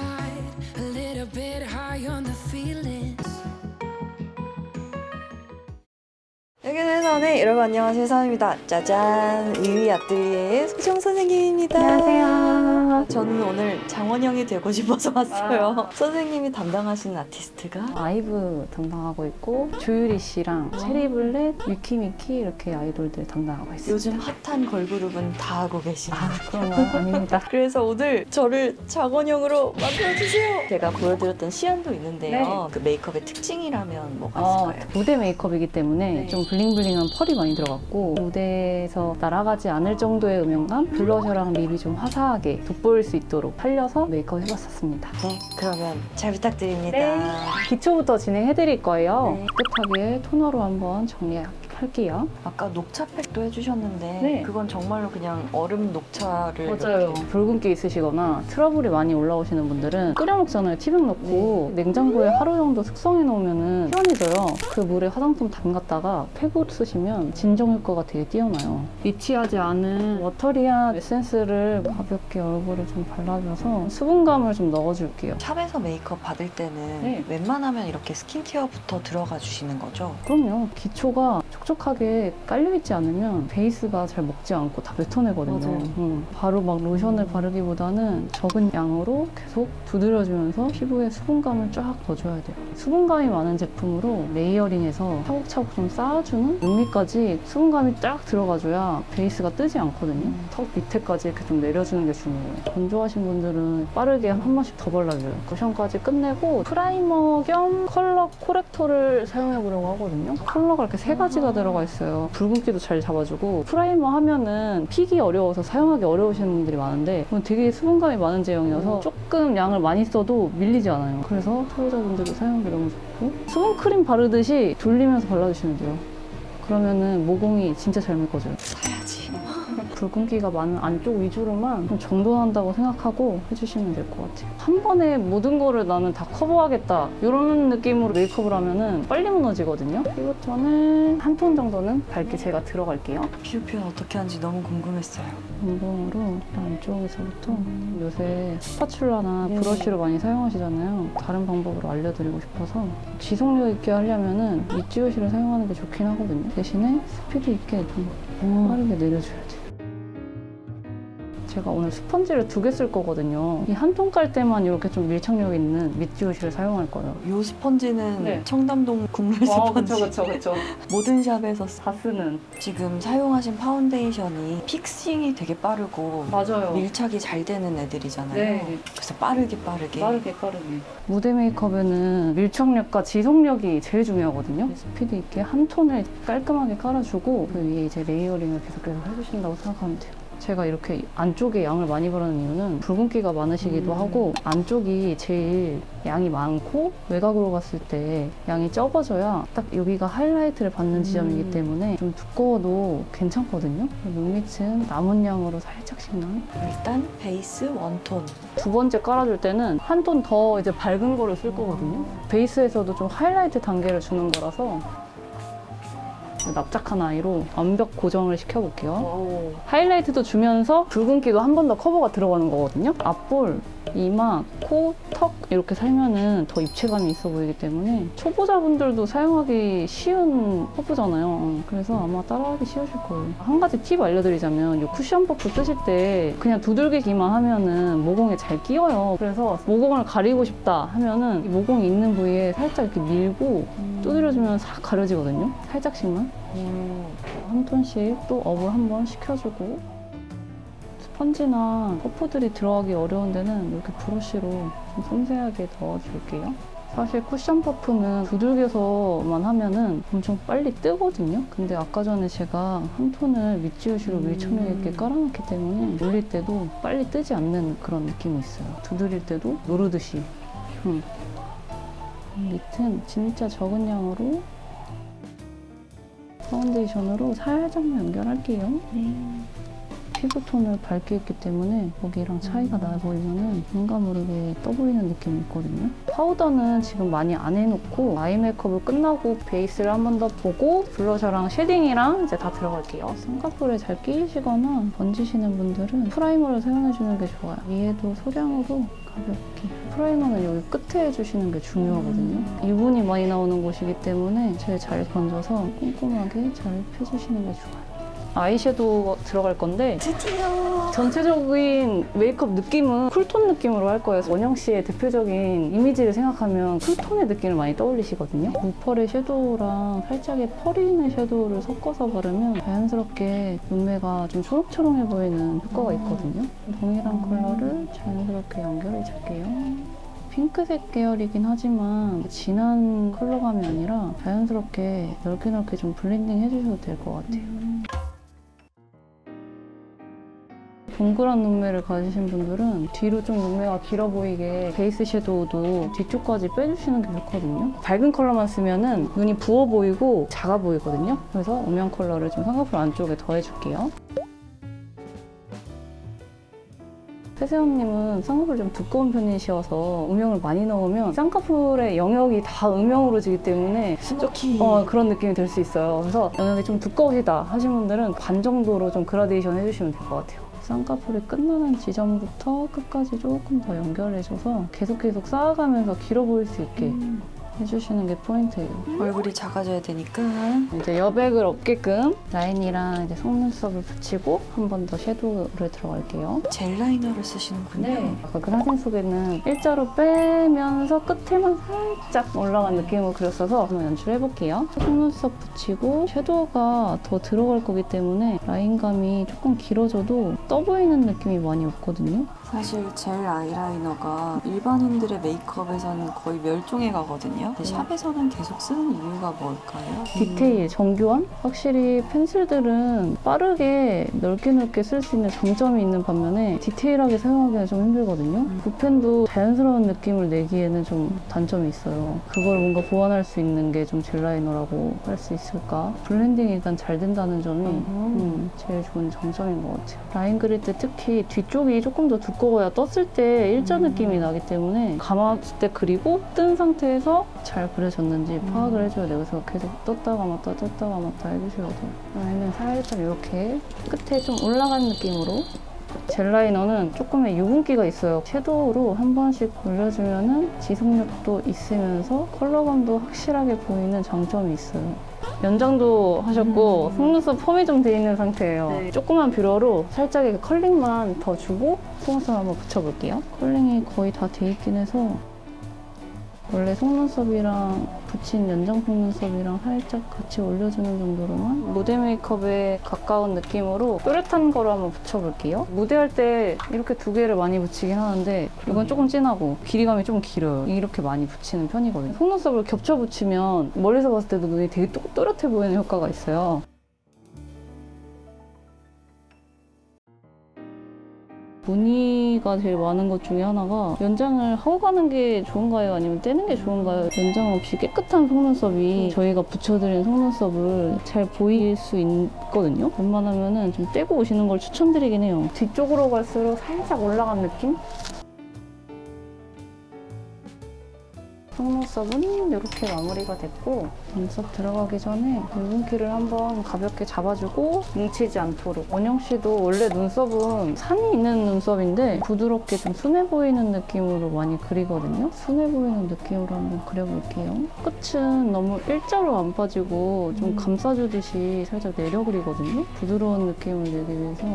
inside, a little bit high on the feelings. 선의 여러분 안녕하세요 선입니다. 짜잔 위위 아뜨리의 소정 선생님입니다. 안녕하세요. 저는 오늘 장원영이 되고 싶어서 왔어요. 선생님이 담당하시는 아티스트가 아이브 담당하고 있고 조유리 씨랑 체리블렛, 위키미키 이렇게 아이돌들 담당하고 있어요. 요즘 핫한 걸그룹은 다 하고 계시네요. 아 그런 건 아닙니다. 그래서 오늘 저를 장원영으로 만들어주세요. 제가 보여드렸던 시안도 있는데요. 그 메이크업의 특징이라면 뭐가 어, 있을까요? 무대 메이크업이기 때문에 네. 좀 블링블링한 펄이 많이 들어갔고 무대에서 날아가지 않을 정도의 음영감, 블러셔랑 립이 좀 화사하게 돋보일 수 있도록 살려서 메이크업 해봤었습니다. 네, 그러면 잘 부탁드립니다. 네. 기초부터 진행해드릴 거예요. 네. 깨끗하게 토너로 한번 정리할게요. 아까 녹차팩도 해주셨는데 네. 그건 정말로 그냥 얼음 녹차를 맞아요. 이렇게 붉은기 있으시거나 트러블이 많이 올라오시는 분들은 끓여 먹잖아요. 티백 넣고 냉장고에 하루 정도 숙성해 놓으면은 시원해져요. 그 물에 화장품 담갔다가 팩으로 쓰시면 진정 효과가 되게 뛰어나요. 리치하지 않은 워터리한 에센스를 가볍게 얼굴에 좀 발라줘서 수분감을 좀 넣어줄게요. 샵에서 메이크업 받을 때는 네. 웬만하면 이렇게 스킨케어부터 들어가 주시는 거죠? 그럼요. 기초가 촉촉하게 깔려있지 않으면 베이스가 잘 먹지 않고 다 뱉어내거든요. 맞아요. 음, 바로 막 로션을 바르기보다는 적은 양으로 계속 두드려주면서 피부에 수분감을 쫙 넣어줘야 돼요. 수분감이 많은 제품으로 레이어링해서 차곡차곡 좀 쌓아주는 눈밑까지 수분감이 쫙 들어가줘야 베이스가 뜨지 않거든요. 음. 턱 밑에까지 이렇게 좀 내려주는 게 중요해요. 건조하신 분들은 빠르게 한 번씩 더 발라줘요. 로션까지 끝내고 프라이머 겸 컬러 코렉터를 사용해 보려고 하거든요. 컬러가 이렇게 세 가지가 들어가 있어요. 붉은기도 잘 잡아주고 프라이머 하면은 픽이 어려워서 사용하기 어려우시는 분들이 많은데 되게 수분감이 많은 제형이어서 조금 양을 많이 써도 밀리지 않아요. 그래서 초보자분들도 사용하기 너무 좋고 수분 크림 바르듯이 돌리면서 발라주시면 돼요. 그러면은 모공이 진짜 잘 메꿔져요. 붉은기가 많은 안쪽 위주로만 좀 정돈한다고 생각하고 해주시면 될 것 같아요. 한 번에 모든 거를 나는 다 커버하겠다 이런 느낌으로 메이크업을 하면은 빨리 무너지거든요. 피부톤을 한톤 정도는 밝게 제가 들어갈게요. 피부 표현 어떻게 하는지 너무 궁금했어요. 운동으로 안쪽에서부터 요새 스파츌라나 브러쉬로 많이 사용하시잖아요. 다른 방법으로 알려드리고 싶어서 지속력 있게 하려면은 밑지우시를 사용하는 게 좋긴 하거든요. 대신에 스피드 있게 좀 빠르게 내려줘야 돼요. 제가 오늘 스펀지를 두 개 쓸 거거든요. 이 한 통 깔 때만 이렇게 좀 밀착력 있는 밑지우시를 사용할 거예요. 요 스펀지는 네. 청담동 국물 스펀지. 그쵸. 모든 샵에서 다 쓰는. 지금 사용하신 파운데이션이 픽싱이 되게 빠르고 맞아요. 밀착이 잘 되는 애들이잖아요. 네. 그래서 빠르게 빠르게. 빠르게 빠르게 무대 메이크업에는 밀착력과 지속력이 제일 중요하거든요 스피드 있게 한 톤을 깔끔하게 깔아주고 그 위에 이제 레이어링을 계속해서 해주신다고 생각하면 돼요 제가 이렇게 안쪽에 양을 많이 바르는 이유는 붉은기가 많으시기도 음. 하고 안쪽이 제일 양이 많고 외곽으로 갔을 때 양이 적어져야 딱 여기가 하이라이트를 받는 지점이기 음. 때문에 좀 두꺼워도 괜찮거든요 눈 밑은 남은 양으로 살짝씩만 일단 베이스 원톤. 두 번째 깔아줄 때는 한 톤 더 이제 밝은 거를 쓸 거거든요. 베이스에서도 좀 하이라이트 단계를 주는 거라서 납작한 아이로 완벽 고정을 시켜볼게요. 오. 하이라이트도 주면서 붉은기도 한 번 더 커버가 들어가는 거거든요. 앞볼, 이마, 코, 턱 이렇게 살면은 더 입체감이 있어 보이기 때문에 초보자분들도 사용하기 쉬운 퍼프잖아요. 그래서 아마 따라하기 쉬우실 거예요. 한 가지 팁 알려드리자면 이 쿠션 퍼프 쓰실 때 그냥 두들기기만 하면은 모공에 잘 끼어요. 그래서 모공을 가리고 싶다 하면은 이 모공이 있는 부위에 살짝 이렇게 밀고 두드려주면 싹 가려지거든요. 살짝씩만. 음. 한 톤씩 또 업을 한번 시켜주고 스 펀지나 퍼프들이 들어가기 어려운 데는 이렇게 브러쉬로 좀 섬세하게 넣어줄게요. 사실 쿠션 퍼프는 두들겨서만 하면은 엄청 빨리 뜨거든요. 근데 아까 전에 제가 한 톤을 밑지우시로 음. 밀착력 있게 깔아놨기 때문에 올릴 때도 빨리 뜨지 않는 그런 느낌이 있어요. 두드릴 때도 누르듯이. 음. 밑은 진짜 적은 양으로 파운데이션으로 살짝만 연결할게요. 피부톤을 밝게 했기 때문에 거기랑 차이가 나 보이면은 뭔가 모르게 떠 보이는 느낌이 있거든요. 파우더는 지금 많이 안 해놓고 아이 메이크업을 끝나고 베이스를 한 번 더 보고 블러셔랑 쉐딩이랑 이제 다 들어갈게요. 쌍꺼풀에 잘 끼시거나 번지시는 분들은 프라이머를 사용해주는 게 좋아요. 위에도 소량으로 가볍게. 프라이머는 여기 끝에 해주시는 게 중요하거든요. 유분이 많이 나오는 곳이기 때문에 제일 잘 건져서 꼼꼼하게 잘 펴주시는 게 좋아요. 아이섀도우 들어갈 건데 드디어 전체적인 메이크업 느낌은 쿨톤 느낌으로 할 거예요. 원영 씨의 대표적인 이미지를 생각하면 쿨톤의 느낌을 많이 떠올리시거든요. 무펄의 섀도우랑 살짝의 펄이 있는 섀도우를 섞어서 바르면 자연스럽게 눈매가 좀 초록초록해 보이는 효과가 있거든요. 동일한 컬러를 자연스럽게 연결해 줄게요. 핑크색 계열이긴 하지만 진한 컬러감이 아니라 자연스럽게 넓게 넓게 좀 블렌딩 해주셔도 될 것 같아요. 동그란 눈매를 가지신 분들은 뒤로 좀 눈매가 길어 보이게 베이스 섀도우도 뒤쪽까지 빼주시는 게 좋거든요. 밝은 컬러만 쓰면은 눈이 부어 보이고 작아 보이거든요. 그래서 음영 컬러를 좀 쌍꺼풀 안쪽에 더해줄게요. 최세원님은 쌍꺼풀 좀 두꺼운 편이셔서 음영을 많이 넣으면 쌍꺼풀의 영역이 다 음영으로 지기 때문에 스모키 어, 그런 느낌이 들 수 있어요. 그래서 영역이 좀 두꺼우시다 하신 분들은 반 정도로 좀 그라데이션 해주시면 될 것 같아요. 쌍꺼풀이 끝나는 지점부터 끝까지 조금 더 연결해줘서 계속 계속 쌓아가면서 길어 보일 수 있게 해주시는 게 포인트예요. 얼굴이 작아져야 되니까 이제 여백을 없게끔 라인이랑 이제 속눈썹을 붙이고 한 번 더 섀도우를 들어갈게요. 젤 라이너를 쓰시는군요. 아까 그 사진 속에는 일자로 빼면서 끝에만 살짝 올라간 느낌으로 그렸어서 한번 연출해볼게요. 속눈썹 붙이고 섀도우가 더 들어갈 거기 때문에 라인감이 조금 길어져도 떠 보이는 느낌이 많이 없거든요. 사실 젤 아이라이너가 일반인들의 메이크업에서는 거의 멸종해 가거든요. 근데 샵에서는 계속 쓰는 이유가 뭘까요? 디테일, 정교함? 확실히 펜슬들은 빠르게 넓게 넓게 쓸 수 있는 장점이 있는 반면에 디테일하게 사용하기가 좀 힘들거든요. 붓펜도 자연스러운 느낌을 내기에는 좀 단점이 있어요. 그걸 뭔가 보완할 수 있는 게 좀 젤라이너라고 할 수 있을까? 블렌딩이 일단 잘 된다는 점이 음, 제일 좋은 장점인 것 같아요. 라인 그릴 때 특히 뒤쪽이 조금 더 두꺼워 야 떴을 때 일자 느낌이 나기 때문에 감았을 때 그리고 뜬 상태에서 잘 그려졌는지 파악을 해줘야 돼요. 그래서 계속 떴다 감았다 떴다 감았다 해주셔야 돼요. 라인은 살짝 이렇게 끝에 좀 올라간 느낌으로 젤 라이너는 조금의 유분기가 있어요. 섀도우로 한 번씩 올려주면은 지속력도 있으면서 컬러감도 확실하게 보이는 장점이 있어요. 연장도 하셨고 속눈썹 펌이 좀 돼 있는 상태예요. 네. 조그만 뷰러로 살짝 이렇게 컬링만 더 주고 속눈썹 한번 붙여볼게요. 컬링이 거의 다 돼 있긴 해서 원래 속눈썹이랑 붙인 연장 속눈썹이랑 살짝 같이 올려주는 정도로만 무대 메이크업에 가까운 느낌으로 또렷한 거로 한번 붙여볼게요. 무대할 때 이렇게 두 개를 많이 붙이긴 하는데 이건 조금 진하고 길이감이 좀 길어요. 이렇게 많이 붙이는 편이거든요. 속눈썹을 겹쳐 붙이면 멀리서 봤을 때도 눈이 되게 또- 또렷해 보이는 효과가 있어요. 무늬가 제일 많은 것 중에 하나가 연장을 하고 가는 게 좋은가요? 아니면 떼는 게 좋은가요? 연장 없이 깨끗한 속눈썹이 저희가 붙여드린 속눈썹을 잘 보일 수 있거든요. 웬만하면은 좀 떼고 오시는 걸 추천드리긴 해요. 뒤쪽으로 갈수록 살짝 올라간 느낌? 속눈썹은 이렇게 마무리가 됐고 눈썹 들어가기 전에 유분기를 한번 가볍게 잡아주고 뭉치지 않도록. 원영 씨도 원래 눈썹은 산이 있는 눈썹인데 부드럽게 좀 순해 보이는 느낌으로 많이 그리거든요. 순해 보이는 느낌으로 한번 그려볼게요. 끝은 너무 일자로 안 빠지고 좀 감싸주듯이 살짝 내려 그리거든요. 부드러운 느낌을 내기 위해서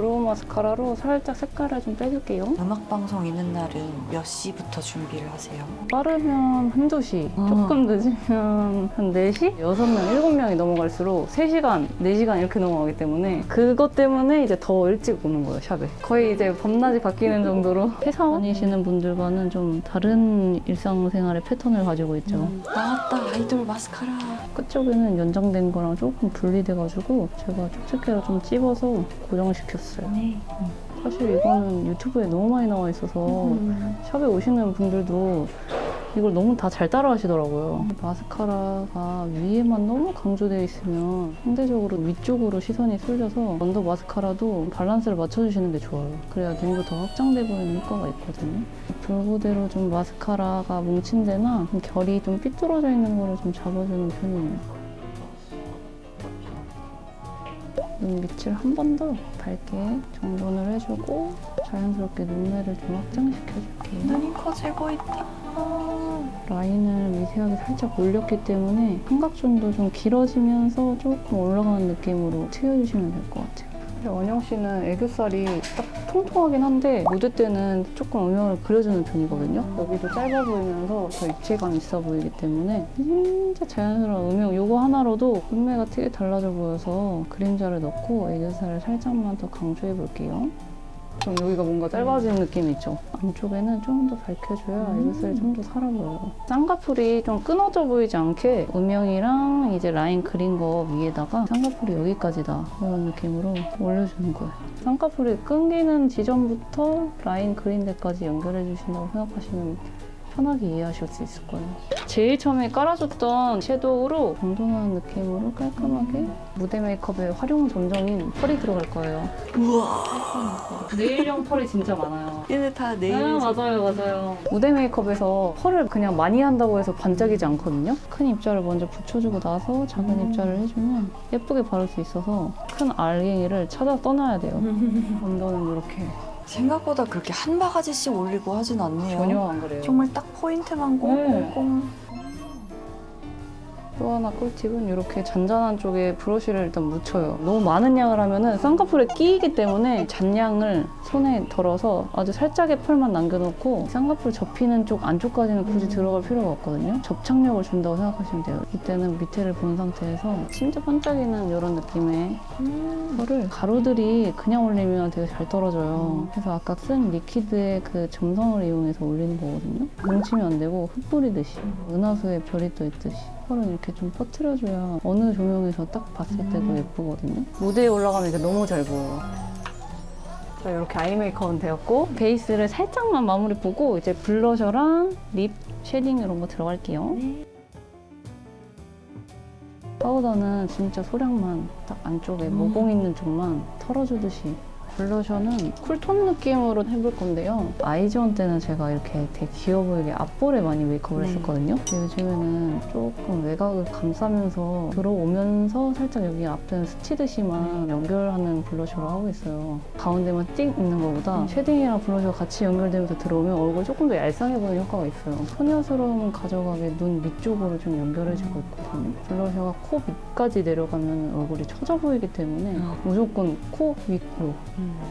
브로우 마스카라로 살짝 색깔을 좀 빼줄게요 음악 방송 있는 날은 몇 시부터 준비를 하세요? 빠르면 한두 시, 어. 조금 늦으면 한 4시? 6명, 7명이 넘어갈수록 3시간, 4시간 이렇게 넘어가기 때문에 그것 때문에 이제 더 일찍 오는 거예요, 샵에. 거의 이제 밤낮이 바뀌는 정도로 회사 다니시는 분들과는 좀 다른 일상생활의 패턴을 가지고 있죠. 나왔다 아이돌 마스카라. 끝쪽에는 연장된 거랑 조금 분리돼가지고 제가 쪽집게로 좀 찝어서 고정시켰어요. 네. 사실 이거는 유튜브에 너무 많이 나와 있어서 샵에 오시는 분들도 이걸 너무 다 잘 따라 하시더라고요. 마스카라가 위에만 너무 강조되어 있으면 상대적으로 위쪽으로 시선이 쏠려서 언더 마스카라도 밸런스를 맞춰주시는 게 좋아요. 그래야 눈도 더 확장돼 보이는 효과가 있거든요. 볼고대로 좀 마스카라가 뭉친 데나 좀 결이 좀 삐뚤어져 있는 거를 좀 잡아주는 편이에요. 눈 밑을 한 번 더 밝게 정돈을 해주고 자연스럽게 눈매를 좀 확장시켜줄게요. 눈이 커지고 있다. 라인을 미세하게 살짝 올렸기 때문에 삼각존도 좀 길어지면서 조금 올라가는 느낌으로 튀어주시면 될 것 같아요. 원영 씨는 애교살이 딱 통통하긴 한데 무대 때는 조금 음영을 그려주는 편이거든요. 여기도 짧아 보이면서 더 입체감 있어 보이기 때문에 진짜 자연스러운 음영 요거 하나로도 눈매가 되게 달라져 보여서 그림자를 넣고 애교살을 살짝만 더 강조해 볼게요. 좀 여기가 뭔가 짧아지는 느낌이 있죠. 안쪽에는 좀 더 밝혀줘야 애교살이 좀더 살아 보여요. 쌍꺼풀이 좀 끊어져 보이지 않게 음영이랑 이제 라인 그린 거 위에다가 쌍꺼풀이 여기까지다 이런 느낌으로 올려주는 거예요. 쌍꺼풀이 끊기는 지점부터 라인 그린 데까지 연결해 주신다고 생각하시면 편하게 이해하실 수 있을 거예요. 제일 처음에 깔아줬던 섀도우로 정돈하는 느낌으로 깔끔하게 무대 메이크업에 활용 점정인 펄이 들어갈 거예요. 우와. 네일형 펄이 진짜 많아요. 얘네 다 네, 네일. 맞아요, 맞아요. 무대 메이크업에서 펄을 그냥 많이 한다고 해서 반짝이지 않거든요. 큰 입자를 먼저 붙여주고 나서 작은 음. 입자를 해주면 예쁘게 바를 수 있어서 큰 알갱이를 찾아 떠나야 돼요. 언더는 이렇게 생각보다 그렇게 한 바가지씩 올리고 하진 않네요. 전혀 안 그래요. 정말 딱 포인트만 네. 꽁꽁. 또 하나 꿀팁은 이렇게 잔잔한 쪽에 브러쉬를 일단 묻혀요. 너무 많은 양을 하면은 쌍꺼풀에 끼이기 때문에 잔량을 손에 덜어서 아주 살짝의 펄만 남겨놓고 쌍꺼풀 접히는 쪽 안쪽까지는 굳이 들어갈 필요가 없거든요. 접착력을 준다고 생각하시면 돼요. 이때는 밑에를 본 상태에서 진짜 반짝이는 이런 느낌의 펄을 가루들이 그냥 올리면 되게 잘 떨어져요. 그래서 아까 쓴 리퀴드의 그 점성을 이용해서 올리는 거거든요. 뭉치면 안 되고 흩뿌리듯이 은하수에 별이 떠 있듯이 펄은 이렇게 좀 퍼트려줘야 어느 조명에서 딱 봤을 때도 예쁘거든요. 무대에 올라가면 이게 너무 잘 보여요. 자, 이렇게 아이 메이크업은 되었고 베이스를 살짝만 마무리 보고 이제 블러셔랑 립 쉐딩 이런 거 들어갈게요. 파우더는 진짜 소량만 딱 안쪽에 모공 있는 쪽만 털어주듯이 블러셔는 쿨톤 느낌으로 해볼 건데요. 아이즈원 때는 제가 이렇게 되게 귀여워 보이게 앞볼에 많이 메이크업을 네. 했었거든요. 요즘에는 조금 외곽을 감싸면서 들어오면서 살짝 여기 앞에는 스치듯이만 연결하는 블러셔로 하고 있어요. 가운데만 띵 있는 것보다 음. 쉐딩이랑 블러셔가 같이 연결되면서 들어오면 얼굴 조금 더 얄쌍해 보이는 효과가 있어요. 소녀스러움을 가져가게 눈 밑쪽으로 좀 연결해주고 있거든요. 블러셔가 코 밑까지 내려가면 얼굴이 처져 보이기 때문에 어. 무조건 코 위로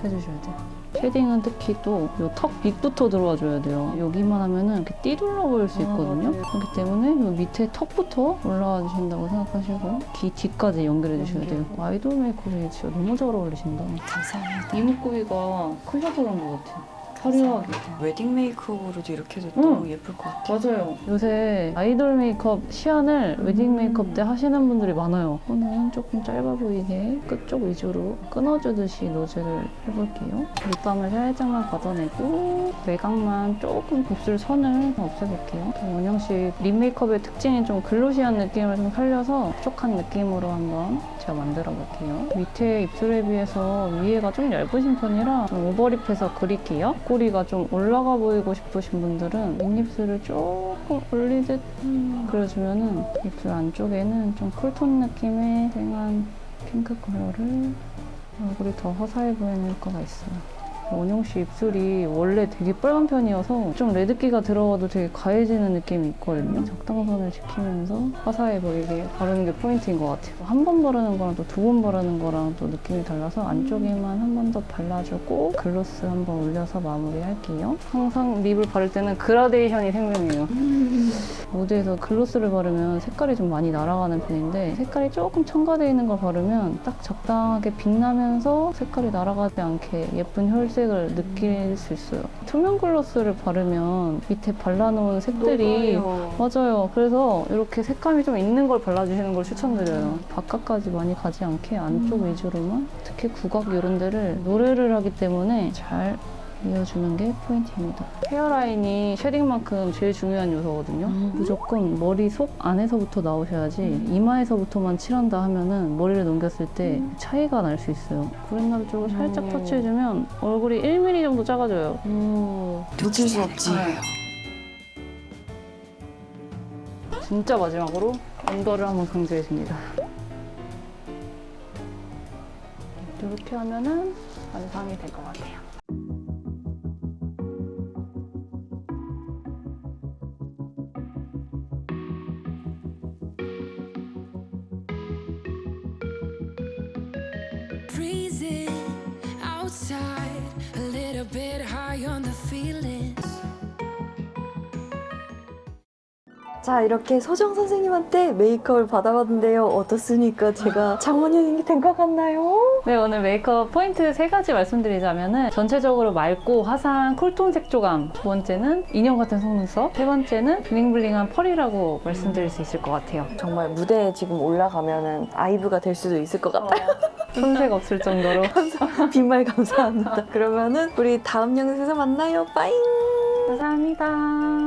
해주셔야 돼요. 쉐딩은 특히 또 턱 밑부터 들어와 줘야 돼요. 여기만 하면은 이렇게 띠둘러 보일 수 아, 있거든요. 맞아요. 그렇기 때문에 요 밑에 턱부터 올라와 주신다고 생각하시고 귀 뒤까지 연결해 주셔야 돼요. 아이돌 메이크업이 진짜 너무 잘 어울리신다. 감사합니다. 이목구비가 크셔서 그런 것 같아요. 화려하게. 웨딩 메이크업으로도 이렇게 해도 응. 너무 예쁠 것 같아요. 맞아요. 요새 아이돌 메이크업 시안을 웨딩 음. 메이크업 때 하시는 분들이 많아요. 오늘 조금 짧아 보이게 끝쪽 위주로 끊어주듯이 노즐을 해볼게요. 립밤을 살짝만 걷어내고 외곽만 조금 곱슬 선을 없애볼게요. 원영 씨 립 메이크업의 특징이 좀 글로시한 느낌을 좀 살려서 촉촉한 느낌으로 한번 제가 만들어 볼게요. 밑에 입술에 비해서 위에가 좀 얇으신 편이라 좀 오버립해서 그릴게요. 꼬리가 좀 올라가 보이고 싶으신 분들은 윗입술을 조금 올리듯 그려주면은 입술 안쪽에는 좀 쿨톤 느낌의 쨍한 핑크 컬러를 얼굴이 더 화사해 보이는 효과가 있어요. 원영 씨 입술이 원래 되게 빨간 편이어서 좀 레드기가 들어가도 되게 가해지는 느낌이 있거든요. 적당선을 지키면서 화사해 보이게 바르는 게 포인트인 것 같아요. 한 번 바르는 거랑 또 두 번 바르는 거랑 또 느낌이 달라서 안쪽에만 한 번 더 발라주고 글로스 한 번 올려서 마무리할게요. 항상 립을 바를 때는 그라데이션이 생명이에요. 무대에서 글로스를 바르면 색깔이 좀 많이 날아가는 편인데 색깔이 조금 첨가되어 있는 걸 바르면 딱 적당하게 빛나면서 색깔이 날아가지 않게 예쁜 혈색 을 느낄 수 있어요. 투명 글로스를 바르면 밑에 발라놓은 색들이 녹아요. 맞아요. 그래서 이렇게 색감이 좀 있는 걸 발라주시는 걸 추천드려요. 바깥까지 많이 가지 않게 안쪽 위주로만 특히 국악 이런 데를 노래를 하기 때문에 잘 이어주는 게 포인트입니다. 헤어라인이 쉐딩만큼 제일 중요한 요소거든요. 음. 무조건 머리 속 안에서부터 나오셔야지 이마에서부터만 칠한다 하면은 머리를 넘겼을 때 차이가 날 수 있어요. 구렛나루 쪽을 살짝 음. 터치해주면 얼굴이 1mm 정도 작아져요. 음, 놓칠 수 없지. 진짜 마지막으로 언더를 한번 강조해줍니다. 이렇게 하면은 완성이 될 것 같아요. Freezing outside, a little bit high on the feelings. 자, 이렇게 소정 선생님한테 메이크업을 받아봤는데요. 어떻습니까? 제가 장원영이 된 것 같나요? 네, 오늘 메이크업 포인트 세 가지 말씀드리자면은 전체적으로 맑고 화사한 쿨톤 색조감. 두 번째는 인형 같은 속눈썹. 세 번째는 블링블링한 펄이라고 말씀드릴 수 있을 것 같아요. 정말 무대에 지금 올라가면은 아이브가 될 수도 있을 것 같아요. 손색 없을 정도로. 빈말 감사합니다. 그러면은 우리 다음 영상에서 만나요. 빠잉! 감사합니다.